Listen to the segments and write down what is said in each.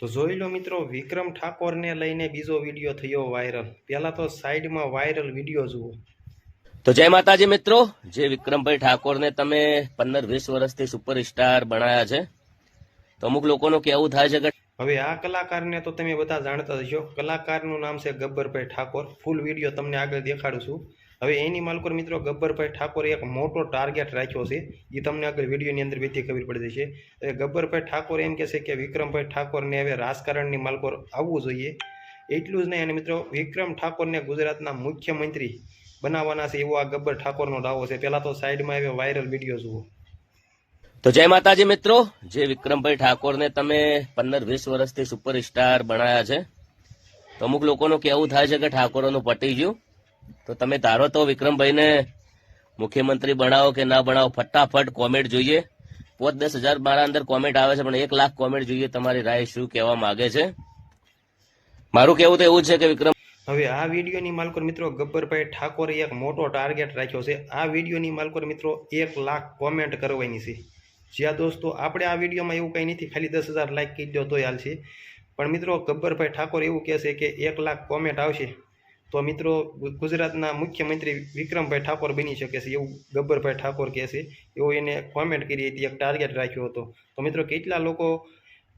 તો જોઈ લો મિત્રો વિક્રમ ઠાકોરને લઈને બીજો વીડિયો થયો વાયરલ. પહેલા તો સાઈડમાં વાયરલ વીડિયો જુઓ. તો જય માતાજી મિત્રો જે વિક્રમભાઈ ઠાકોરને તમે પંદર વીસ વર્ષથી સુપરસ્ટાર બનાયા છે તો અમુક લોકોનું કેવું થાય છે કે હવે આ કલાકારને તો તમે બધા જાણતા હશો. કલાકારનું નામ છે ગબ્બરભાઈ ઠાકોર. ફૂલ વીડિયો તમને આગળ દેખાડું છું. હવે એની માલકોર મિત્રો ગબ્બરભાઈ ઠાકોરે એક મોટો ટાર્ગેટ રાખ્યો છે. એ તમને આગળ વિડીયોની અંદર બધી ખબર પડી જશે. હવે ગબ્બરભાઈ ઠાકોર એમ કહેશે કે વિક્રમભાઈ ઠાકોરને હવે રાજકારણની માલકોર આવવું જોઈએ. એટલું જ નહીં અને મિત્રો વિક્રમ ઠાકોરને ગુજરાતના મુખ્યમંત્રી બનાવવાના છે એવો આ ગબ્બર ઠાકોરનો દાવો છે. પહેલાં તો સાઈડમાં હવે વાયરલ વીડિયો જુઓ. તો જય માતાજી મિત્રો. જે વિક્રમભાઈ ઠાકોરને તમે પંદર વીસ વર્ષથી સુપરસ્ટાર બનાયા છે. તો અમુક લોકોનું કેવું થાય છે કે ઠાકોરોનું પટી ગયું. તો તમે ધારો તો વિક્રમભાઈને મુખ્યમંત્રી બનાવો કે ના બનાવો, ફટાફટ કોમેન્ટ જોઈએ. પોત દસ હજાર મારા અંદર કોમેન્ટ આવે છે, પણ એક લાખ કોમેન્ટ જોઈએ તમારી રાય શું કહેવા માંગે છે. મારું કેવું તો એવું છે કે વિક્રમ હવે આ વિડીયોની માલકોર મિત્રો ગબ્બરભાઈ ઠાકોરે એક મોટો ટાર્ગેટ રાખ્યો છે. આ વિડીયોની માલકોર મિત્રો એક લાખ કોમેન્ટ કરવાની છે. જ્યાં દોસ્તો, આપણે આ વિડીયોમાં એવું કંઈ નથી, ખાલી દસ હજાર લાઈક કહી દો તો હાલ છે પણ મિત્રો, ગબ્બરભાઈ ઠાકોર એવું કહેશે કે એક લાખ કોમેન્ટ આવશે. તો મિત્રો, ગુજરાતના મુખ્યમંત્રી વિક્રમભાઈ ઠાકોર બની શકે છે એવું ગબ્બરભાઈ ઠાકોર કહે છે. એવો એને કોમેન્ટ કરી હતી, એક ટાર્ગેટ રાખ્યો હતો. તો મિત્રો, કેટલા લોકો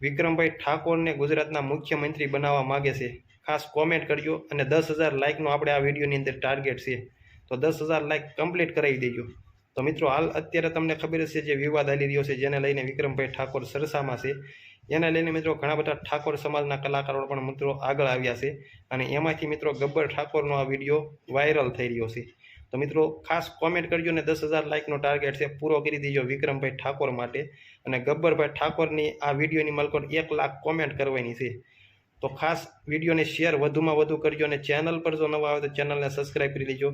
વિક્રમભાઈ ઠાકોરને ગુજરાતના મુખ્યમંત્રી બનાવવા માગે છે? ખાસ કોમેન્ટ કરજો અને દસ હજાર લાઇકનો આપણે આ વિડીયોની અંદર ટાર્ગેટ છે. તો દસ હજાર લાઇક કમ્પ્લીટ કરાવી દેજો. તો મિત્રો, હાલ અત્યારે તમને ખબર હશે જે વિવાદ ચાલી રહ્યો છે, જેને લઈને વિક્રમભાઈ ઠાકોર સરસામાં છે. એને લઈને મિત્રો ઘણા બધા ઠાકોર સમાજના કલાકારો પણ મિત્રો આગળ આવ્યા છે અને એમાંથી મિત્રો ગબ્બર ઠાકોરનો આ વીડિયો વાયરલ થઈ રહ્યો છે. તો મિત્રો ખાસ કોમેન્ટ કરજો ને દસ હજાર લાઇકનો ટાર્ગેટ છે, પૂરો કરી દીજો વિક્રમભાઈ ઠાકોર માટે અને ગબ્બરભાઈ ઠાકોરની આ વિડીયોની માલકોટ એક લાખ કોમેન્ટ કરવાની છે. તો ખાસ વિડીયોને શેર વધુમાં વધુ કરજો અને ચેનલ પર જો નવા આવે તો ચેનલને સબસ્ક્રાઈબ કરી લેજો.